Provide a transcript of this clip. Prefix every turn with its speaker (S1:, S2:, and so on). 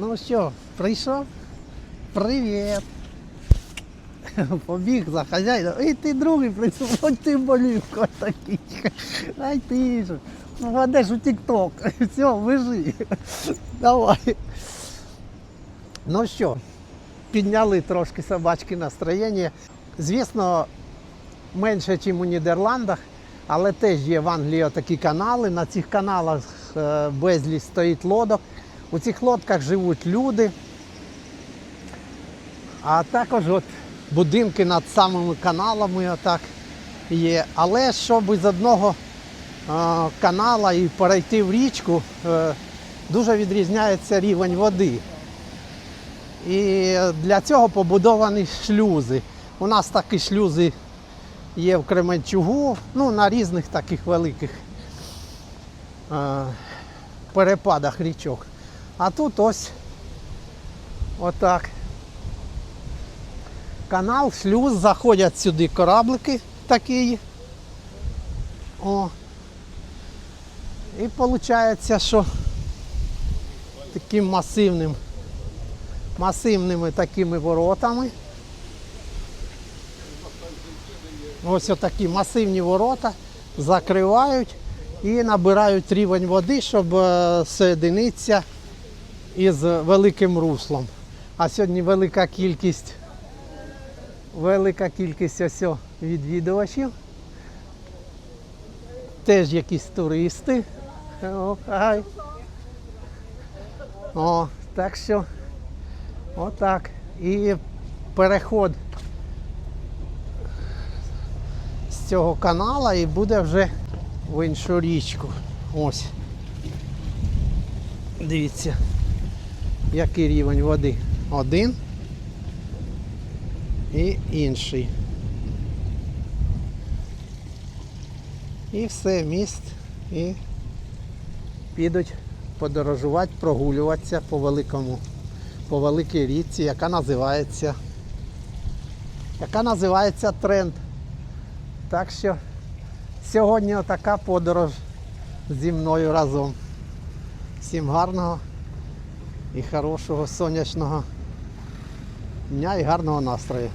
S1: Ну що, прийшов? Привіт. Побіг за хазяїном. І ти другий прийшов, ось ти болівка такий. Ай ти ж. Ну Впадеш у тік-ток. Все, вижи. Давай. Ну що, підняли трошки собачки настроєння. Звісно, менше, ніж у Нідерландах, але теж є в Англії такі канали. На цих каналах е, безліч стоїть лодок. У цих лодках живуть люди. А також от будинки над самими каналами отак є. Але щоб з одного е, канала і перейти в річку, е, дуже відрізняється рівень води. І для цього побудовані шлюзи. У нас такі шлюзи є в Кременчугу, ну, на різних таких великих е, перепадах річок. А тут ось отак. Канал, шлюз, заходять сюди кораблики такі. О. І виходить, що таким масивним, масивними такими воротами. Ось отакі масивні ворота закривають і набирають рівень води, щоб е, соєдинитися із великим руслом. А сьогодні велика кількість, велика кількість ось відвідувачів. Теж якісь туристи. О, хай. О, так що отак. І переход з цього канала і буде вже в іншу річку. Ось. Дивіться, який рівень води. Один і інший. І все, міст. І підуть подорожувати, прогулюватися по великому, по великій річці, яка називається, яка називається тренд. Так що сьогодні така подорож зі мною разом. Всім гарного і хорошого сонячного дня і гарного настрою.